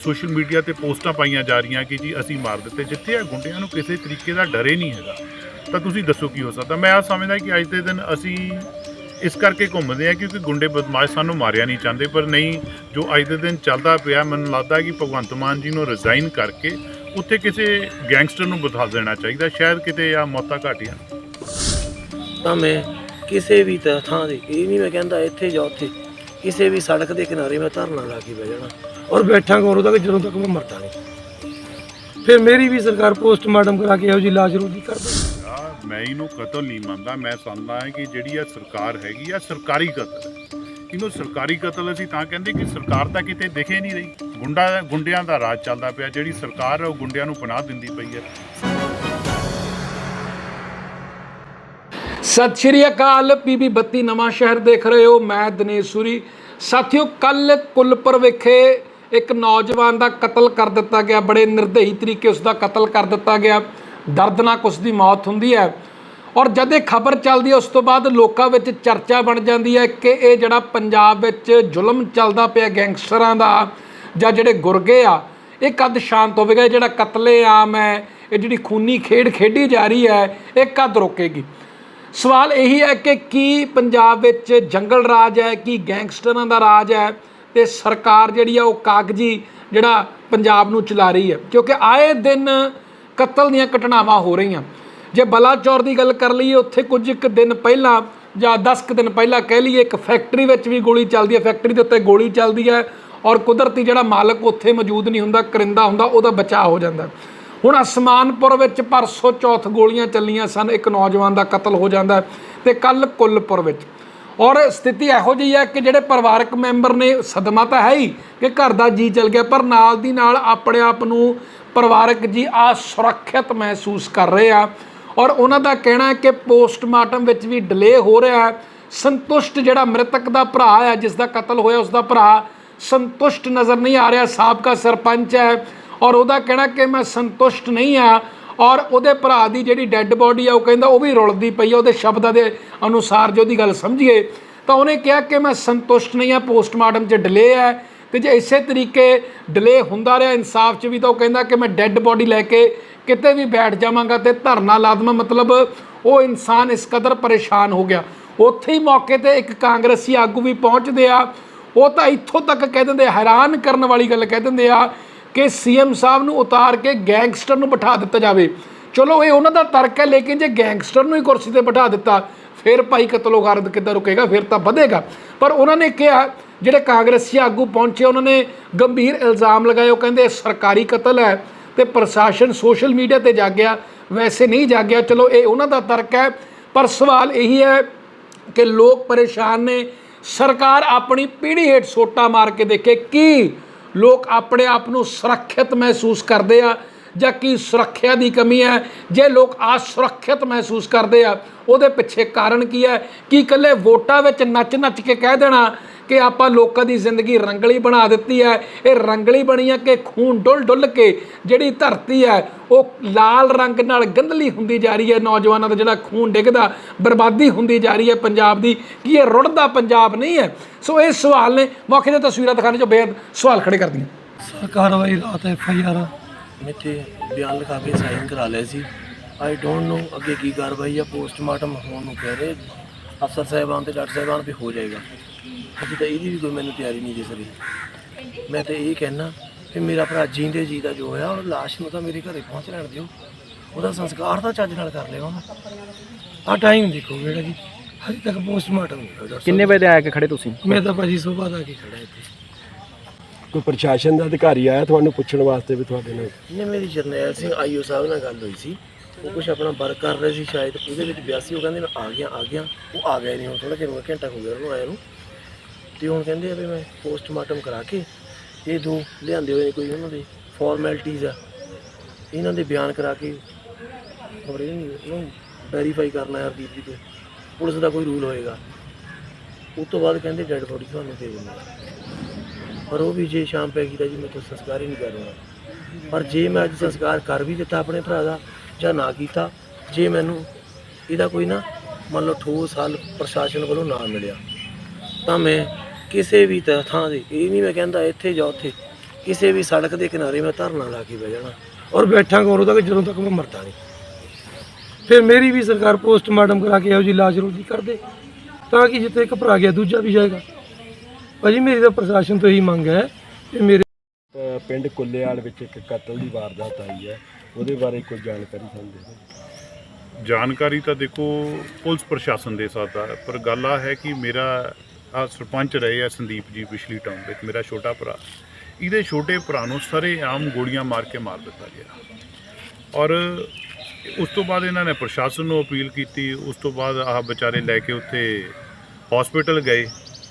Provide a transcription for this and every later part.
Social media ਤੇ ਪੋਸਟਾਂ ਪਾਈਆਂ ਜਾ ਰਹੀਆਂ ਕਿ ਜੀ ਅਸੀਂ ਮਾਰ ਦਿੱਤੇ। ਜਿੱਥੇ ਆ ਗੁੰਡਿਆਂ ਨੂੰ ਕਿਸੇ ਤਰੀਕੇ ਦਾ ਡਰੇ ਨਹੀਂ ਹੈਗਾ। ਤਾਂ ਤੁਸੀਂ ਦੱਸੋ ਕੀ ਹੋ ਸਕਦਾ? ਮੈਂ ਆ ਸਮਝਦਾ ਕਿ ਅੱਜ ਦੇ ਦਿਨ ਅਸੀਂ ਇਸ ਕਰਕੇ ਘੁੰਮਦੇ ਆ ਕਿਉਂਕਿ ਗੁੰਡੇ ਬਦਮਾਸ਼ ਸਾਨੂੰ ਮਾਰਿਆ ਨਹੀਂ ਚਾਹੁੰਦੇ ਪਰ ਨਹੀਂ, ਜੋ ਅੱਜ ਦੇ ਦਿਨ ਚੱਲਦਾ ਪਿਆ, ਮੈਨੂੰ ਲੱਗਦਾ ਕਿ ਭਗਵੰਤ ਮਾਨ ਜੀ ਨੂੰ ਰਿਜ਼ਾਈਨ ਕਰਕੇ ਉੱਥੇ ਕਿਸੇ ਗੈਂਗਸਟਰ ਨੂੰ ਬਿਠਾ ਦੇਣਾ ਚਾਹੀਦਾ। ਸ਼ਾਇਦ ਕਿਤੇ ਆ ਮੌਤਾਂ ਘਾਟੀਆਂ। ਤਾਂ ਮੈਂ ਕਿਸੇ ਵੀ ਥਾਂ ਦੇ ਇਹ ਨਹੀਂ ਮੈਂ ਕਹਿੰਦਾ ਇੱਥੇ ਜਾਂ ਉੱਥੇ। ਕਿਸੇ ਵੀ ਸੜਕ ਦੇ ਕਿਨਾਰੇ ਮੈਂ ਧਰਨਾ ਲਾ ਕੇ ਬਹਿ ਜਾਣਾ। ਔਰ ਬੈਠਾਂਗਾ ਉਦੋਂ ਤੱਕ ਜਦੋਂ ਤੱਕ ਮੈਂ ਮਰਦਾ ਨਹੀਂ। ਫਿਰ ਮੇਰੀ ਵੀ ਸਰਕਾਰ ਪੋਸਟਮਾਰਟਮ ਕਰਾ ਕੇ ਇਹੋ ਜੀ ਲਾਸ਼ ਰੋਦੀ ਕਰ ਦੇ ਆ ਮੈਂ ਇਹਨੂੰ ਕਤਲ ਨਹੀਂ ਮੰਨਦਾ ਮੈਂ ਸਮਝਦਾ ਹਾਂ ਕਿ ਜਿਹੜੀ ਆ ਸਰਕਾਰ ਹੈਗੀ ਆ ਸਰਕਾਰੀ ਕਤਲ ਹੈ। ਇਹਨੂੰ ਸਰਕਾਰੀ ਕਤਲ ਅਸੀਂ ਤਾਂ ਕਹਿੰਦੇ ਕਿ ਸਰਕਾਰ ਤਾਂ ਕਿਤੇ ਦਿਖੇ ਨਹੀਂ ਰਹੀ। ਗੁੰਡਾ ਗੁੰਡਿਆਂ ਦਾ ਰਾਜ ਚੱਲਦਾ ਪਿਆ ਜਿਹੜੀ ਸਰਕਾਰ ਹੈ ਉਹ ਗੁੰਡਿਆਂ ਨੂੰ ਪਨਾਹ ਦਿੰਦੀ ਪਈ ਹੈ। ਸਤਿ ਸ਼੍ਰੀ ਅਕਾਲ ਪੀਬੀ 32 ਨਵਾਂ ਸ਼ਹਿਰ ਦੇਖ ਰਹੇ ਹੋ ਮੈਂ ਦਿਨੇਸ਼ ਸੂਰੀ। ਸਾਥੀਓ ਕੱਲ ਕੁਲਪੁਰ ਵਿਖੇ ਇੱਕ ਨੌਜਵਾਨ ਦਾ ਕਤਲ ਕਰ ਦਿੱਤਾ ਗਿਆ। ਬੜੇ ਨਿਰਦਈ ਤਰੀਕੇ ਉਸ ਦਾ ਕਤਲ ਕਰ ਦਿੱਤਾ ਗਿਆ। ਦਰਦਨਾਕ ਉਸ ਦੀ ਮੌਤ ਹੁੰਦੀ ਹੈ। ਔਰ ਜਦ ਇਹ ਖਬਰ ਚੱਲਦੀ ਹੈ, ਉਸ ਤੋਂ ਬਾਅਦ ਲੋਕਾਂ ਵਿੱਚ ਚਰਚਾ ਬਣ ਜਾਂਦੀ ਹੈ ਕਿ ਇਹ ਜਿਹੜਾ ਪੰਜਾਬ ਵਿੱਚ ਜ਼ੁਲਮ ਚੱਲਦਾ ਪਿਆ ਗੈਂਗਸਟਰਾਂ ਦਾ ਜਾਂ ਜਿਹੜੇ ਗੁਰਗੇ ਆ, ਇਹ ਕਦ ਸ਼ਾਂਤ ਹੋਵੇਗਾ? ਇਹ ਜਿਹੜਾ ਕਤਲੇਆਮ ਹੈ, ਇਹ ਜਿਹੜੀ ਖੂਨੀ ਖੇਡ ਖੇਡੀ ਜਾ ਰਹੀ ਹੈ, ਇਹ ਕਦ ਰੋਕੇਗੀ? ਸਵਾਲ ਇਹੀ ਹੈ ਕਿ ਕੀ ਪੰਜਾਬ ਵਿੱਚ ਜੰਗਲ ਰਾਜ ਹੈ, ਕੀ ਗੈਂਗਸਟਰਾਂ ਦਾ ਰਾਜ ਹੈ? ਤੇ ਸਰਕਾਰ ਜਿਹੜੀ ਆ ਉਹ ਕਾਗਜੀ ਜਿਹੜਾ ਪੰਜਾਬ ਨੂੰ ਚਲਾ ਰਹੀ ਹੈ ਕਿਉਂਕਿ ਆਏ ਦਿਨ ਕਤਲ ਦੀਆਂ ਘਟਨਾਵਾਂ ਹੋ ਰਹੀਆਂ। ਜੇ ਬਲਾਚੌਰ ਦੀ ਗੱਲ ਕਰ ਲਈਏ, ਉੱਥੇ ਕੁਝ ਇੱਕ ਦਿਨ ਪਹਿਲਾਂ ਜਾਂ 10 ਕੁ ਦਿਨ ਪਹਿਲਾਂ ਕਹਿ ਲਈਏ, ਇੱਕ ਫੈਕਟਰੀ ਵਿੱਚ ਵੀ ਗੋਲੀ ਚੱਲਦੀ ਹੈ ਫੈਕਟਰੀ ਦੇ ਉੱਤੇ ਗੋਲੀ ਚੱਲਦੀ ਹੈ ਔਰ ਕੁਦਰਤੀ ਜਿਹੜਾ ਮਾਲਕ ਉੱਥੇ ਮੌਜੂਦ ਨਹੀਂ ਹੁੰਦਾ, ਕਰਿੰਦਾ ਹੁੰਦਾ, ਉਹਦਾ ਬਚਾਅ ਹੋ ਜਾਂਦਾ। ਹੁਣ ਅਸਮਾਨਪੁਰ ਵਿੱਚ ਪਰਸੋਂ ਚੌਥ ਗੋਲੀਆਂ ਚੱਲੀਆਂ ਸਨ। ਇੱਕ ਨੌਜਵਾਨ ਦਾ ਕਤਲ ਹੋ ਜਾਂਦਾ ਹੈ ਤੇ ਕੱਲ ਕੁੱਲਪੁਰ ਵਿੱਚ। ਔਰ ਸਥਿਤੀ ਇਹੋ ਜਿਹੀ ਹੈ ਕਿ ਜਿਹੜੇ ਪਰਿਵਾਰਕ ਮੈਂਬਰ ਨੇ ਸਦਮਾ ਤਾਂ ਹੈ ਹੀ ਕਿ ਘਰ ਦਾ ਜੀ ਚਲ ਗਿਆ, ਪਰ ਨਾਲ ਦੀ ਨਾਲ ਆਪਣੇ ਆਪ ਨੂੰ ਪਰਿਵਾਰਕ ਜੀ ਆ ਸੁਰੱਖਿਅਤ ਮਹਿਸੂਸ ਕਰ ਰਹੇ ਆ। ਔਰ ਉਹਨਾਂ ਦਾ ਕਹਿਣਾ ਹੈ ਕਿ ਪੋਸਟਮਾਰਟਮ ਵਿੱਚ ਵੀ ਡਿਲੇ ਹੋ ਰਿਹਾ ਹੈ। ਸੰਤੁਸ਼ਟ ਜਿਹੜਾ ਮ੍ਰਿਤਕ ਦਾ ਭਰਾ ਹੈ, ਜਿਸ ਦਾ ਕਤਲ ਹੋਇਆ, ਉਸ ਦਾ ਭਰਾ ਸੰਤੁਸ਼ਟ ਨਜ਼ਰ ਨਹੀਂ ਆ ਰਿਹਾ, ਸਾਬਕਾ ਸਰਪੰਚ ਹੈ। ਔਰ ਉਹਦਾ ਕਹਿਣਾ ਕਿ ਮੈਂ ਸੰਤੁਸ਼ਟ ਨਹੀਂ ਆ। ਔਰ ਉਹਦੇ ਭਰਾ ਦੀ ਜਿਹੜੀ ਡੈੱਡ ਬੋਡੀ ਆ, ਉਹ ਕਹਿੰਦਾ ਉਹ ਵੀ ਰੁਲਦੀ ਪਈ ਆ, ਉਹਦੇ ਸ਼ਬਦਾਂ ਦੇ ਅਨੁਸਾਰ ਜੇ ਉਹਦੀ ਗੱਲ ਸਮਝੀਏ, ਤਾਂ ਉਹਨੇ ਕਿਹਾ ਕਿ ਮੈਂ ਸੰਤੁਸ਼ਟ ਨਹੀਂ ਆ ਪੋਸਟਮਾਰਟਮ 'ਚ ਡਿਲੇ ਹੈ ਤੇ ਜੇ ਇਸੇ ਤਰੀਕੇ ਡਿਲੇ ਹੁੰਦਾ ਰਿਹਾ ਇਨਸਾਫ 'ਚ ਵੀ, ਤਾਂ ਉਹ ਕਹਿੰਦਾ ਕਿ ਮੈਂ ਡੈੱਡ ਬੋਡੀ ਲੈ ਕੇ ਕਿਤੇ ਵੀ ਬੈਠ ਜਾਵਾਂਗਾ ਤੇ ਧਰਨਾ ਲਾ ਦੇਵਾਂ ਮਤਲਬ ਉਹ ਇਨਸਾਨ ਇਸ ਕਦਰ ਪਰੇਸ਼ਾਨ ਹੋ ਗਿਆ। ਉੱਥੇ ਹੀ ਮੌਕੇ ਤੇ ਇੱਕ ਕਾਂਗਰਸੀ ਆਗੂ ਵੀ ਪਹੁੰਚਦੇ ਆ, ਉਹ ਤਾਂ ਇੱਥੋਂ ਤੱਕ ਕਹਿ ਦਿੰਦੇ, ਹੈਰਾਨ ਕਰਨ ਵਾਲੀ ਗੱਲ ਕਹਿ ਦਿੰਦੇ ਆ ਕਿ ਸੀਐਮ ਸਾਹਿਬ ਨੂੰ ਉਤਾਰ ਕੇ ਗੈਂਗਸਟਰ ਨੂੰ ਬਿਠਾ ਦਿੱਤਾ ਜਾਵੇ। ਚਲੋ ਇਹ ਉਹਨਾਂ ਦਾ ਤਰਕ ਹੈ, ਲੇਕਿਨ ਜੇ ਗੈਂਗਸਟਰ ਨੂੰ ਹੀ ਕੁਰਸੀ ਤੇ ਬਿਠਾ ਦਿੱਤਾ, ਫਿਰ ਭਾਈ ਕਤਲੋਗਾਰਦ ਕਿੱਦਾਂ ਰੁਕੇਗਾ? ਫਿਰ ਤਾਂ ਵਧੇਗਾ। ਪਰ ਉਹਨਾਂ ਨੇ ਕਿਹਾ, ਜਿਹੜੇ ਕਾਂਗਰਸੀ ਆਗੂ ਪਹੁੰਚੇ, ਉਹਨਾਂ ਨੇ ਗੰਭੀਰ ਇਲਜ਼ਾਮ ਲਗਾਏ। ਉਹ ਕਹਿੰਦੇ ਸਰਕਾਰੀ ਕਤਲ ਹੈ ਤੇ ਪ੍ਰਸ਼ਾਸਨ ਸੋਸ਼ਲ ਮੀਡੀਆ ਤੇ ਜਾਗਿਆ, ਵੈਸੇ ਨਹੀਂ ਜਾਗਿਆ। ਚਲੋ, ਇਹ ਉਹਨਾਂ ਦਾ ਤਰਕ ਹੈ। ਪਰ ਸਵਾਲ ਇਹੀ ਹੈ ਕਿ ਲੋਕ ਪਰੇਸ਼ਾਨ ਨੇ। ਸਰਕਾਰ ਆਪਣੀ ਪੀੜ੍ਹੀ ਹੇਠ ਸੋਟਾ ਮਾਰ ਕੇ ਦੇਖੇ, ਕੀ ਲੋਕ ਆਪਣੇ ਆਪ ਨੂੰ ਸੁਰੱਖਿਅਤ ਮਹਿਸੂਸ ਕਰਦੇ ਆ। ਜਾਂ ਕੀ ਸੁਰੱਖਿਆ ਦੀ ਕਮੀ ਹੈ, ਜੇ ਲੋਕ ਅਸੁਰੱਖਿਅਤ ਮਹਿਸੂਸ ਕਰਦੇ ਆ, ਉਹਦੇ ਪਿੱਛੇ ਕਾਰਨ ਕੀ ਹੈ? ਕਿ ਇਕੱਲੇ ਵੋਟਾਂ ਵਿੱਚ ਨੱਚ-ਨੱਚ ਕੇ ਕਹਿ ਦੇਣਾ ਕਿ ਆਪਾਂ ਲੋਕਾਂ ਦੀ ਜ਼ਿੰਦਗੀ ਰੰਗਲੀ ਬਣਾ ਦਿੱਤੀ ਹੈ? ਇਹ ਰੰਗਲੀ ਬਣੀ ਹੈ ਕਿ ਖੂਨ ਡੁੱਲ ਡੁੱਲ ਕੇ ਜਿਹੜੀ ਧਰਤੀ ਹੈ, ਉਹ ਲਾਲ ਰੰਗ ਨਾਲ ਗੰਧਲੀ ਹੁੰਦੀ ਜਾ ਰਹੀ ਹੈ। ਨੌਜਵਾਨਾਂ ਦਾ ਜਿਹੜਾ ਖੂਨ ਡਿੱਗਦਾ, ਬਰਬਾਦੀ ਹੁੰਦੀ ਜਾ ਰਹੀ ਹੈ ਪੰਜਾਬ ਦੀ। ਕੀ ਇਹ ਰੁੜਦਾ ਪੰਜਾਬ ਨਹੀਂ ਹੈ? ਸੋ ਇਹ ਸਵਾਲ ਨੇ ਮੌਕੇ ਤੇ ਤਸਵੀਰਾਂ ਦਿਖਾਣੇ ਜੋ ਬੇਅਦ ਸਵਾਲ ਖੜੇ ਕਰਦੀਆਂ। ਸਰਕਾਰ ਵਾਲੀ ਰਾਤ ਐਫ ਆਈ ਆਰ ਮਿੱਥੇ ਬਿਆਨ ਲਿਖਾ ਕੇ ਸਾਈਨ ਕਰਾ ਲਏ ਸੀ। ਆਈ ਡੋਨਟ ਨੋ ਅੱਗੇ ਕੀ ਕਾਰਵਾਈ ਆ ਪੋਸਟਮਾਰਟਮ ਹੋਣ ਨੂੰ ਕਹਿ ਰਹੇ ਅਫਸਰ ਸਾਹਿਬਾਨ ਤੇ ਡਾਕਟਰ ਸਾਹਿਬਾਨ ਵੀ ਹੋ ਜਾਏਗਾ। ਅਜੇ ਤਾਂ ਇਹਦੀ ਵੀ ਕੋਈ ਮੈਨੂੰ ਤਿਆਰੀ ਨਹੀਂ ਦਿਸ ਰਹੀ ਮੈਂ ਤੇ ਇਹ ਕਹਿਣਾ ਕਿ ਮੇਰਾ ਭਰਾ ਜੀਂਦੇ ਜੀ ਦਾ ਜੋ ਹੋਇਆ ਉਹ ਲਾਸ਼ ਨੂੰ ਤਾਂ ਮੇਰੇ ਘਰੇ ਪਹੁੰਚ ਲੈਣ ਦਿਓ। ਉਹਦਾ ਸੰਸਕਾਰ ਤਾਂ ਚੱਜ ਨਾਲ ਕਰ ਲਿਓ ਨਾ ਆ ਟਾਈਮ ਦੇਖੋ ਜਿਹੜਾ ਜੀ ਹਜੇ ਤੱਕ ਪੋਸਟਮਾਰਟਮ ਨਹੀਂ ਹੋਇਆ ਕਿੰਨੇ ਵਜੇ ਆ ਕੇ ਖੜੇ ਤੁਸੀਂ। ਮੈਂ ਤਾਂ ਭਾਜੀ ਸੁਬਾਹ ਦਾ ਕੀ ਖੜਾ ਇੱਥੇ। ਕੋਈ ਪ੍ਰਸ਼ਾਸਨ ਦਾ ਅਧਿਕਾਰੀ ਆਇਆ ਤੁਹਾਨੂੰ ਪੁੱਛਣ ਵਾਸਤੇ ਵੀ ਤੁਹਾਡੇ ਨਾਲ? ਨਹੀਂ, ਮੇਰੀ ਜਰਨੈਲ ਸਿੰਘ ਆਈਓ ਸਾਹਿਬ ਨਾਲ ਗੱਲ ਹੋਈ ਸੀ। ਉਹ ਕੁਝ ਆਪਣਾ ਵਰਕ ਕਰ ਰਹੇ ਸੀ ਸ਼ਾਇਦ, ਉਹਦੇ ਵਿੱਚ ਬਿਆਸੀ, ਉਹ ਕਹਿੰਦੇ ਮੈਂ ਆ ਗਿਆ ਆ ਗਿਆ। ਉਹ ਆ ਗਿਆ ਨਹੀਂ, ਹੁਣ ਥੋੜਾ ਜਿਹਾ ਘੰਟਾ ਹੋ ਗਿਆ ਉਹਨੂੰ ਆਇਆ ਨੂੰ। ਤੇ ਹੁਣ ਕਹਿੰਦੇ ਆ ਵੀ ਮੈਂ ਪੋਸਟਮਾਰਟਮ ਕਰਾ ਕੇ ਇਹ ਦੋ ਲਿਆਂਦੇ ਹੋਏ ਨੇ ਕੋਈ ਉਹਨਾਂ ਦੇ ਫਾਰਮੈਲਿਟੀਜ਼ ਆ। ਇਹਨਾਂ ਦੇ ਬਿਆਨ ਕਰਾ ਕੇ ਖਬਰ ਇਹ ਨਹੀਂ ਇਹਨੂੰ ਵੈਰੀਫਾਈ ਕਰਨਾ ਹੈ ਹਰਦੀਪ ਜੀ ਤੇ। ਪੁਲਿਸ ਦਾ ਕੋਈ ਰੂਲ ਹੋਏਗਾ। ਉਸ ਤੋਂ ਬਾਅਦ ਕਹਿੰਦੇ ਡੈਡ ਬੋਡੀ ਤੁਹਾਨੂੰ ਦੇ ਦਿੰਦੇ ਪਰ ਉਹ ਵੀ ਜੇ ਸ਼ਾਮ ਪੈ ਗਈ ਤਾਂ ਜੀ ਮੈਂ ਤਾਂ ਸੰਸਕਾਰ ਹੀ ਨਹੀਂ ਕਰੂੰਗਾ ਪਰ ਜੇ ਮੈਂ ਅੱਜ ਸੰਸਕਾਰ ਕਰ ਵੀ ਦਿੱਤਾ ਆਪਣੇ ਭਰਾ ਦਾ ਜਾਂ ਨਾ ਕੀਤਾ, ਜੇ ਮੈਨੂੰ ਇਹਦਾ ਕੋਈ ਨਾ ਮੰਨ ਲਓ ਠੋਸ ਹੱਲ ਪ੍ਰਸ਼ਾਸਨ ਵੱਲੋਂ ਨਾ ਮਿਲਿਆ, ਤਾਂ ਮੈਂ ਕਿਸੇ ਵੀ ਥਾਂ ਦੇ ਇਹ ਨਹੀਂ ਮੈਂ ਕਹਿੰਦਾ ਇੱਥੇ ਜਾਂ ਉੱਥੇ, ਕਿਸੇ ਵੀ ਸੜਕ ਦੇ ਕਿਨਾਰੇ ਮੈਂ ਧਰਨਾ ਲਾ ਕੇ ਬਹਿ ਜਾਣਾ ਔਰ ਬੈਠਾਂਗਾ ਉਦੋਂ ਤੱਕ ਜਦੋਂ ਤੱਕ ਮੈਂ ਮਰਦਾ ਨਹੀਂ। ਫਿਰ ਮੇਰੀ ਵੀ ਸਰਕਾਰ ਪੋਸਟਮਾਰਟਮ ਕਰਾ ਕੇ ਇਹੋ ਜੀ ਲਾਸ਼ ਰੋਜੀ ਕਰ ਦੇ, ਤਾਂ ਕਿ ਜਿੱਥੇ ਇੱਕ ਭਰਾ ਗਿਆ ਦੂਜਾ ਵੀ ਜਾਏਗਾ। ਭਾਜੀ ਮੇਰੀ ਤਾਂ ਪ੍ਰਸ਼ਾਸਨ ਤੋਂ ਇਹੀ ਮੰਗ ਹੈ ਕਿ ਮੇਰੇ ਅ, ਪਿੰਡ ਕੁੱਲੇਵਾਲ ਵਿੱਚ ਇੱਕ ਕਤਲ ਦੀ ਵਾਰਦਾਤ ਆਈ ਹੈ। ਉਹਦੇ ਬਾਰੇ ਕੋਈ ਜਾਣਕਾਰੀ ਸਾਨੂੰ ਦੇ ਦਿਓ। ਜਾਣਕਾਰੀ ਤਾਂ ਦੇਖੋ ਪੁਲਿਸ ਪ੍ਰਸ਼ਾਸਨ ਦੇ ਸਕਦਾ ਹੈ ਪਰ ਗੱਲ ਆ ਹੈ ਕਿ ਮੇਰਾ ਆ ਸਰਪੰਚ ਰਹੇ ਆ ਸੰਦੀਪ ਜੀ ਪਿਛਲੀ ਟਰਮ ਵਿੱਚ ਮੇਰਾ ਛੋਟਾ ਭਰਾ। ਇਹਦੇ ਛੋਟੇ ਭਰਾ ਨੂੰ ਸਾਰੇ ਆਮ ਗੋਲੀਆਂ ਮਾਰ ਕੇ ਮਾਰ ਦਿੱਤਾ ਗਿਆ। ਔਰ ਉਸ ਤੋਂ ਬਾਅਦ ਇਹਨਾਂ ਨੇ ਪ੍ਰਸ਼ਾਸਨ ਨੂੰ ਅਪੀਲ ਕੀਤੀ। ਉਸ ਤੋਂ ਬਾਅਦ ਆਹ ਵਿਚਾਰੇ ਲੈ ਕੇ ਉੱਥੇ ਹਸਪੀਟਲ ਗਏ।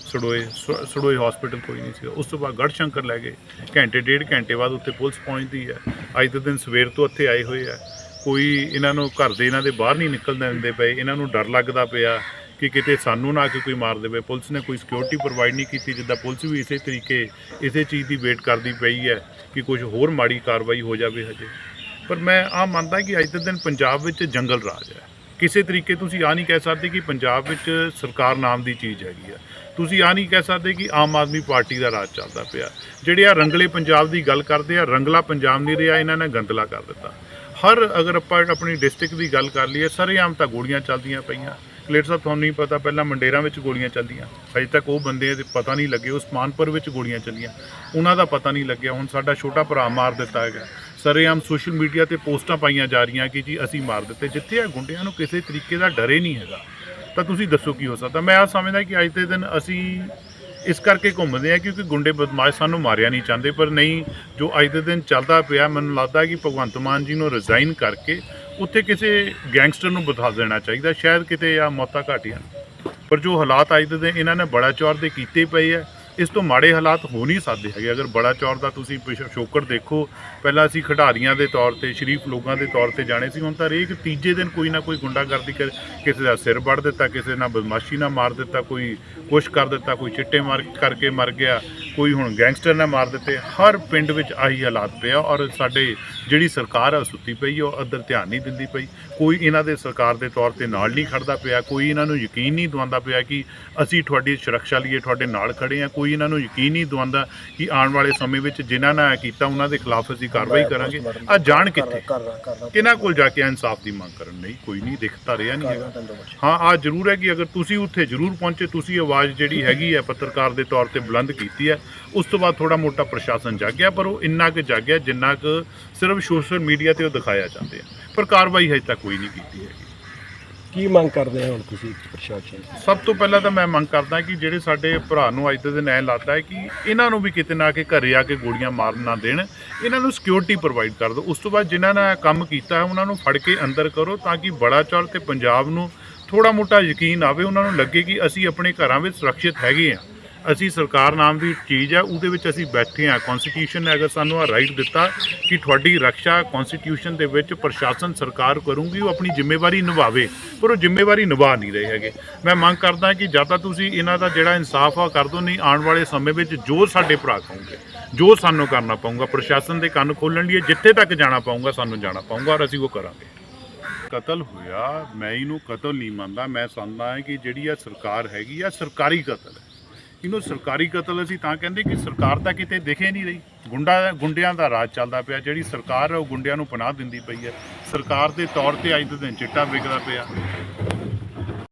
ਸੜੋਏ ਸ- ਸੜੋਏ ਹਸਪੀਟਲ ਕੋਈ ਨਹੀਂ ਸੀ। ਉਸ ਤੋਂ ਬਾਅਦ ਗੜਸ਼ੰਕਰ ਲੈ ਗਏ। ਘੰਟੇ, ਡੇਢ ਘੰਟੇ ਬਾਅਦ ਉੱਥੇ ਪੁਲਿਸ ਪਹੁੰਚਦੀ ਹੈ। ਅੱਜ ਦੇ ਦਿਨ ਸਵੇਰ ਤੋਂ ਇੱਥੇ ਆਏ ਹੋਏ ਆ। ਕੋਈ ਇਹਨਾਂ ਨੂੰ ਘਰ ਦੇ ਇਹਨਾਂ ਦੇ ਬਾਹਰ ਨਹੀਂ ਨਿਕਲਣ ਦਿੰਦੇ ਪਏ। ਇਹਨਾਂ ਨੂੰ ਡਰ ਲੱਗਦਾ ਪਿਆ ਕਿ ਕਿਤੇ ਸਾਨੂੰ ਨਾ ਆ ਕੇ ਕੋਈ ਮਾਰ ਦੇਵੇ। ਪੁਲਿਸ ਨੇ ਕੋਈ ਸਿਕਿਉਰਿਟੀ ਪ੍ਰੋਵਾਈਡ ਨਹੀਂ ਕੀਤੀ, ਜਿੱਦਾਂ ਪੁਲਿਸ ਵੀ ਇਸੇ ਤਰੀਕੇ, ਇਸੇ ਚੀਜ਼ ਦੀ ਵੇਟ ਕਰਦੀ ਪਈ ਹੈ ਕਿ ਕੁਝ ਹੋਰ ਮਾੜੀ ਕਾਰਵਾਈ ਹੋ ਜਾਵੇ ਹਜੇ। ਪਰ ਮੈਂ ਆ ਮੰਨਦਾ ਕਿ ਅੱਜ ਦੇ ਦਿਨ ਪੰਜਾਬ ਵਿੱਚ ਜੰਗਲ ਰਾਜ ਹੈ। ਕਿਸੇ ਤਰੀਕੇ ਤੁਸੀਂ ਆ ਨਹੀਂ ਕਹਿ ਸਕਦੇ ਕਿ ਪੰਜਾਬ ਵਿੱਚ ਸਰਕਾਰ ਨਾਮ ਦੀ ਚੀਜ਼ ਹੈਗੀ ਆ। ਤੁਸੀਂ ਆ ਨਹੀਂ ਕਹਿ ਸਕਦੇ ਕਿ ਆਮ ਆਦਮੀ ਪਾਰਟੀ ਦਾ ਰਾਜ ਚੱਲਦਾ ਪਿਆ। ਜਿਹੜੇ ਆ ਰੰਗਲੇ ਪੰਜਾਬ ਦੀ ਗੱਲ ਕਰਦੇ ਆ, ਰੰਗਲਾ ਪੰਜਾਬ ਨਹੀਂ ਰਿਹਾ, ਇਹਨਾਂ ਨੇ ਗੰਦਲਾ ਕਰ ਦਿੱਤਾ। ਹਰ ਅਗਰ ਆਪਾਂ ਆਪਣੀ ਡਿਸਟ੍ਰਿਕਟ ਦੀ ਗੱਲ ਕਰ ਲਈਏ, ਸਰੇਆਮ ਤਾਂ ਗੋਲੀਆਂ ਚੱਲਦੀਆਂ ਪਈਆਂ। ਕਲੇਟ ਸਾਹਿਬ, ਤੁਹਾਨੂੰ ਨਹੀਂ ਪਤਾ, ਪਹਿਲਾਂ ਮੰਡੇਰਾਂ ਵਿੱਚ ਗੋਲੀਆਂ ਚੱਲਦੀਆਂ। ਅਜੇ ਤੱਕ ਉਹ ਬੰਦੇ ਦੇ ਪਤਾ ਨਹੀਂ ਲੱਗੇ, ਉਸਮਾਨਪੁਰ ਵਿੱਚ ਗੋਲੀਆਂ ਚੱਲੀਆਂ। ਉਹਨਾਂ ਦਾ ਪਤਾ ਨਹੀਂ ਲੱਗਿਆ। ਹੁਣ ਸਾਡਾ ਛੋਟਾ ਭਰਾ ਮਾਰ ਦਿੱਤਾ ਹੈਗਾ। ਸਰੇਆਮ ਸੋਸ਼ਲ ਮੀਡੀਆ ਤੇ ਪੋਸਟਾਂ ਪਾਈਆਂ ਜਾ ਰਹੀਆਂ ਕਿ ਜੀ ਅਸੀਂ ਮਾਰ ਦਿੱਤੇ। ਜਿੱਥੇ ਆ ਗੁੰਡਿਆਂ ਨੂੰ ਕਿਸੇ ਤਰੀਕੇ ਦਾ ਡਰੇ ਨਹੀਂ ਹੈਗਾ। ਤਾਂ ਤੁਸੀਂ ਦੱਸੋ ਕੀ ਹੋ ਸਕਦਾ? ਮੈਂ ਆ ਸਮਝਦਾ ਕਿ ਅੱਜ ਦੇ ਦਿਨ ਅਸੀਂ ਇਸ ਕਰਕੇ ਘੁੰਮਦੇ ਆ ਕਿਉਂਕਿ ਗੁੰਡੇ ਬਦਮਾਸ਼ ਸਾਨੂੰ ਮਾਰਿਆ ਨਹੀਂ ਚਾਹੁੰਦੇ ਪਰ ਨਹੀਂ, ਜੋ ਅੱਜ ਦੇ ਦਿਨ ਚੱਲਦਾ ਪਿਆ, ਮੈਨੂੰ ਲੱਗਦਾ ਕਿ ਭਗਵੰਤ ਮਾਨ ਜੀ ਨੂੰ ਰਿਜ਼ਾਈਨ ਕਰਕੇ ਉੱਥੇ ਕਿਸੇ ਗੈਂਗਸਟਰ ਨੂੰ ਬਿਠਾ ਦੇਣਾ ਚਾਹੀਦਾ। ਸ਼ਾਇਦ ਕਿਤੇ ਆ ਮੌਤਾਂ ਘਾਟੀਆਂ। ਪਰ ਜੋ ਹਾਲਾਤ ਅੱਜ ਦੇ ਦਿਨ ਇਹਨਾਂ ਨੇ ਬੜਾ ਚੌਰ ਦੇ ਕੀਤੇ ਪਏ ਆ ਇਸ ਤੋਂ ਮਾੜੇ ਹਾਲਾਤ ਹੋ ਨਹੀਂ ਸਕਦੇ ਹੈਗੇ। ਅਗਰ ਬੜਾ ਚੌਰ ਦਾ ਤੁਸੀਂ ਪਿਛੋਕੜ ਦੇਖੋ, ਪਹਿਲਾਂ ਅਸੀਂ ਖਿਡਾਰੀਆਂ ਦੇ ਤੌਰ ਤੇ, ਸ਼ਰੀਫ ਲੋਕਾਂ ਦੇ ਤੌਰ ਤੇ ਜਾਣੇ ਸੀ। ਹੁਣ ਤਾਂ ਹਰੇਕ ਤੀਜੇ ਦਿਨ ਕੋਈ ਨਾ ਕੋਈ ਗੁੰਡਾਗਰਦੀ ਕਰ, ਕਿਸੇ ਦਾ ਸਿਰ ਵੱਢ ਦਿੱਤਾ, ਕਿਸੇ ਨਾਲ ਬਦਮਾਸ਼ੀ ਨਾਲ ਮਾਰ ਦਿੱਤਾ, ਕੋਈ ਕੁਛ ਕਰ ਦਿੱਤਾ, ਕੋਈ ਚਿੱਟੇ ਮਾਰ ਕਰਕੇ ਮਰ ਗਿਆ, ਕੋਈ ਹੁਣ ਗੈਂਗਸਟਰ ਨਾਲ ਮਾਰ ਦਿੱਤੇ। ਹਰ ਪਿੰਡ ਵਿੱਚ ਆਹੀ ਹਾਲਾਤ ਪਿਆ ਔਰ ਸਾਡੇ ਜਿਹੜੀ ਸਰਕਾਰ ਆ ਸੁੱਤੀ ਪਈ, ਉਹ ਅਦਰ ਧਿਆਨ ਨਹੀਂ ਦਿੰਦੀ ਪਈ। ਕੋਈ ਇਹਨਾਂ ਦੇ ਸਰਕਾਰ ਦੇ ਤੌਰ ਤੇ ਨਾਲ ਨਹੀਂ ਖੜਦਾ ਪਿਆ, ਕੋਈ ਇਹਨਾਂ ਨੂੰ ਯਕੀਨ ਨਹੀਂ ਦਵਾਉਂਦਾ ਪਿਆ ਕਿ ਅਸੀਂ ਤੁਹਾਡੀ ਸੁਰੱਖਿਆ ਲਈ, ਤੁਹਾਡੇ ਨਾਲ ਖੜੇ ਆ ਕੋਈ ਇਹਨਾਂ ਨੂੰ ਯਕੀਨ ਨਹੀਂ ਦਵਾਉਂਦਾ ਕਿ ਆਉਣ ਵਾਲੇ ਸਮੇਂ ਵਿੱਚ ਜਿਨ੍ਹਾਂ ਨੇ ਕੀਤਾ ਉਹਨਾਂ ਦੇ ਖਿਲਾਫ ਅਸੀਂ ਕਾਰਵਾਈ ਕਰਾਂਗੇ। ਆ ਜਾਣ ਕਿੱਥੇ? ਕਿਹਨਾਂ ਕੋਲ ਜਾ ਕੇ ਇਨਸਾਫ ਦੀ ਮੰਗ ਕਰਨ? ਨਹੀਂ ਕੋਈ ਨਹੀਂ ਦਿਖਤਾ ਰਿਹਾ ਨਹੀਂ ਹੈਗਾ। ਹਾਂ ਆ ਜ਼ਰੂਰ ਹੈ ਕਿ ਅਗਰ ਤੁਸੀਂ ਉੱਥੇ ਜ਼ਰੂਰ ਪਹੁੰਚੇ ਤੁਸੀਂ ਆਵਾਜ਼ ਜਿਹੜੀ ਹੈਗੀ ਹੈ ਪੱਤਰਕਾਰ ਦੇ ਤੌਰ ਤੇ ਬੁਲੰਦ ਕੀਤੀ ਹੈ। ਉਸ ਤੋਂ ਬਾਅਦ ਥੋੜਾ ਮੋਟਾ ਪ੍ਰਸ਼ਾਸਨ ਜਾਗਿਆ ਪਰ ਉਹ ਇੰਨਾ ਕੁ ਜਾਗਿਆ ਜਿੰਨਾ ਕੁ ਸਿਰਫ ਸੋਸ਼ਲ ਮੀਡੀਆ ਤੇ ਉਹ ਦਿਖਾਇਆ ਜਾਂਦੇ ਆ। ਪਰ ਕਾਰਵਾਈ ਹਜੇ ਤੱਕ ਕੋਈ ਨਹੀਂ ਕੀਤੀ ਹੈਗੀ। ਕੀ ਮੰਗ ਕਰਦੇ ਹੋ ਹੁਣ ਤੁਸੀਂ ਪ੍ਰਸ਼ਾਸਨ ਸਭ ਤੋਂ ਪਹਿਲਾਂ ਤਾਂ ਮੈਂ ਮੰਗ ਕਰਦਾ ਕਿ ਜਿਹੜੇ ਸਾਡੇ ਭਰਾ ਨੂੰ ਅੱਜ ਦੇ ਦਿਨ ਐ ਲੱਗਦਾ ਹੈ ਕਿ ਇਹਨਾਂ ਨੂੰ ਵੀ ਕਿਤੇ ਨਾ ਕਿ ਘਰੇ ਆ ਕੇ ਗੋਲੀਆਂ ਮਾਰਨ ਨਾ ਦੇਣ, ਇਹਨਾਂ ਨੂੰ ਸਿਕਿਉਰਿਟੀ ਪ੍ਰੋਵਾਈਡ ਕਰ ਦਿਓ। ਉਸ ਤੋਂ ਬਾਅਦ ਜਿਨ੍ਹਾਂ ਨੇ ਕੰਮ ਕੀਤਾ ਉਹਨਾਂ ਨੂੰ ਫੜ ਕੇ ਅੰਦਰ ਕਰੋ ਤਾਂ ਕਿ ਬੜਾ ਚੌਰ ਤੇ ਪੰਜਾਬ ਨੂੰ ਥੋੜਾ ਮੋਟਾ ਯਕੀਨ ਆਵੇ, ਉਹਨਾਂ ਨੂੰ ਲੱਗੇ ਕਿ ਅਸੀਂ ਆਪਣੇ ਘਰਾਂ ਵਿੱਚ ਸੁਰੱਖਿਅਤ ਹੈਗੇ ਆ ਅਸੀਂ ਸਰਕਾਰ ਨਾਮ ਦੀ ਚੀਜ਼ ਹੈ, ਉਹਦੇ ਵਿੱਚ ਅਸੀਂ ਬੈਠੇ ਆ ਕਨਸਟੀਟਿਊਸ਼ਨ ਨੇ ਅਗਰ ਸਾਨੂੰ ਆ ਰਾਈਟ ਦਿੱਤਾ ਕਿ ਤੁਹਾਡੀ ਰੱਖਿਆ ਕਨਸਟੀਟਿਊਸ਼ਨ ਦੇ ਵਿੱਚ ਪ੍ਰਸ਼ਾਸਨ ਸਰਕਾਰ ਕਰੂਗੀ, ਉਹ ਆਪਣੀ ਜ਼ਿੰਮੇਵਾਰੀ ਨਿਭਾਵੇ। ਪਰ ਉਹ ਜ਼ਿੰਮੇਵਾਰੀ ਨਿਭਾ ਨਹੀਂ ਰਹੇ ਹੈਗੇ। ਮੈਂ ਮੰਗ ਕਰਦਾ ਕਿ ਜਾਂ ਤਾਂ ਤੁਸੀਂ ਇਹਨਾਂ ਦਾ ਜਿਹੜਾ ਇਨਸਾਫ ਆ, ਕਰ ਦਿਓ, ਨਹੀਂ ਆਉਣ ਵਾਲੇ ਸਮੇਂ ਵਿੱਚ ਜੋ ਸਾਡੇ ਭਰਾ ਕਹੋਗੇ ਜੋ ਸਾਨੂੰ ਕਰਨਾ ਪਊਗਾ, ਪ੍ਰਸ਼ਾਸਨ ਦੇ ਕੰਨ ਖੋਲਣ ਲਈ ਜਿੱਥੇ ਤੱਕ ਜਾਣਾ ਪਊਗਾ, ਸਾਨੂੰ ਜਾਣਾ ਪਊਗਾ ਔਰ ਅਸੀਂ ਉਹ ਕਰਾਂਗੇ। ਕਤਲ ਹੋਇਆ, ਮੈਂ ਇਹਨੂੰ ਕਤਲ ਨਹੀਂ ਮੰਨਦਾ, ਮੈਂ ਸਮਝਦਾ ਹਾਂ ਕਿ ਜਿਹੜੀ ਆ ਸਰਕਾਰ ਹੈਗੀ ਆ, ਸਰਕਾਰੀ ਕਤਲ ਹੈ। ਇਹਨੂੰ ਸਰਕਾਰੀ ਕਤਲ ਅਸੀਂ ਤਾਂ ਕਹਿੰਦੇ ਕਿ ਸਰਕਾਰ ਤਾਂ ਕਿਤੇ ਦਿਖੇ ਨਹੀਂ ਰਹੀ। ਗੁੰਡਾ ਗੁੰਡਿਆਂ ਦਾ ਰਾਜ ਚੱਲਦਾ ਪਿਆ, ਜਿਹੜੀ ਸਰਕਾਰ ਹੈ ਉਹ ਗੁੰਡਿਆਂ ਨੂੰ ਪਨਾਹ ਦਿੰਦੀ ਪਈ ਹੈ। ਸਰਕਾਰ ਦੇ ਤੌਰ ਤੇ ਅੱਜ ਦੇ ਦਿਨ ਚਿੱਟਾ ਵਿਕਦਾ ਪਿਆ।